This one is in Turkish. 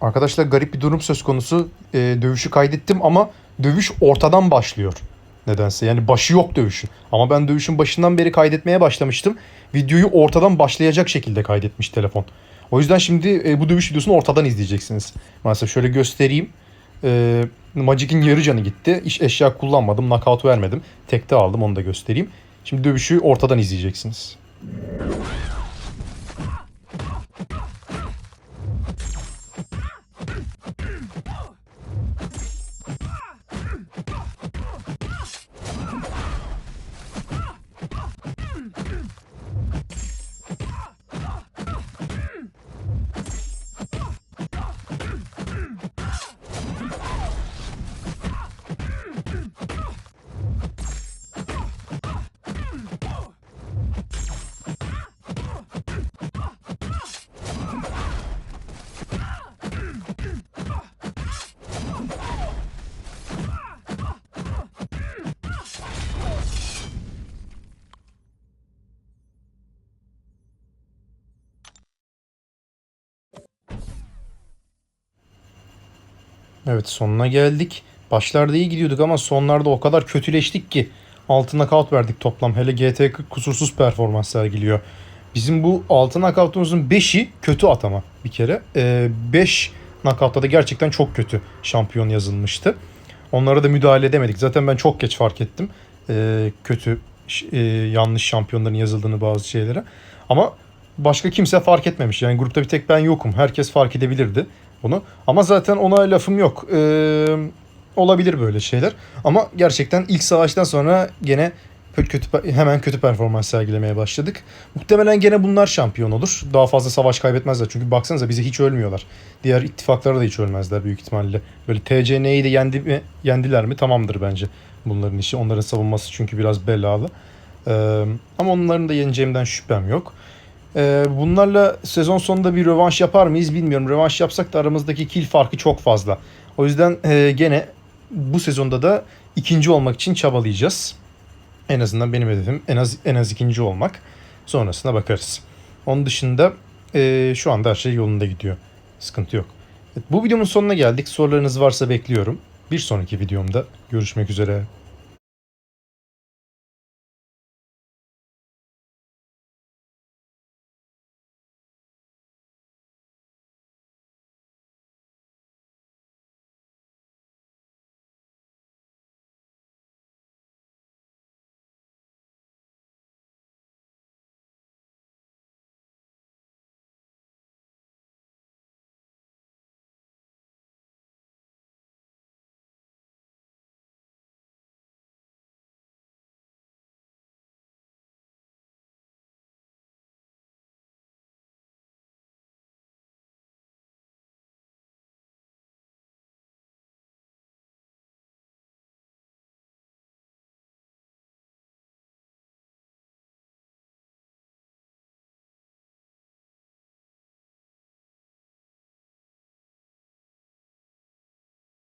Arkadaşlar garip bir durum söz konusu. Ee, dövüşü kaydettim ama dövüş ortadan başlıyor. Nedense yani başı yok dövüşün. Ama ben dövüşün başından beri kaydetmeye başlamıştım. Videoyu ortadan başlayacak şekilde kaydetmiş telefon. O yüzden şimdi e, bu dövüş videosunu ortadan izleyeceksiniz. Maalesef şöyle göstereyim. Ee, Magic'in yarı canı gitti. İş eşya kullanmadım. Knockout vermedim. Tekte aldım onu da göstereyim. Şimdi dövüşü ortadan izleyeceksiniz. Evet sonuna geldik. Başlarda iyi gidiyorduk ama sonlarda o kadar kötüleştik ki altı knockout verdik toplam. Hele GT40 kusursuz performans sergiliyor. Bizim bu altı knockout'umuzun 5'i kötü atama bir kere. 5 knockout'ta da gerçekten çok kötü şampiyon yazılmıştı. Onlara da müdahale edemedik. Zaten ben çok geç fark ettim. Ee, kötü e, yanlış şampiyonların yazıldığını bazı şeylere. Ama başka kimse fark etmemiş. Yani grupta bir tek ben yokum. Herkes fark edebilirdi bunu. Ama zaten ona lafım yok. Ee, olabilir böyle şeyler. Ama gerçekten ilk savaştan sonra gene kötü, hemen kötü performans sergilemeye başladık. Muhtemelen gene bunlar şampiyon olur. Daha fazla savaş kaybetmezler. Çünkü baksanıza bize hiç ölmüyorlar. Diğer ittifaklara da hiç ölmezler büyük ihtimalle. Böyle TCN'yi de yendi mi, yendiler mi tamamdır bence bunların işi. Onların savunması çünkü biraz belalı. Ee, ama onların da yeneceğimden şüphem yok. Ee, bunlarla sezon sonunda bir rövanş yapar mıyız bilmiyorum. Rövanş yapsak da aramızdaki kill farkı çok fazla. O yüzden e, gene bu sezonda da ikinci olmak için çabalayacağız. En azından benim hedefim en az en az ikinci olmak. Sonrasına bakarız. Onun dışında e, şu anda her şey yolunda gidiyor. Sıkıntı yok. Bu videomun sonuna geldik. Sorularınız varsa bekliyorum. Bir sonraki videomda görüşmek üzere.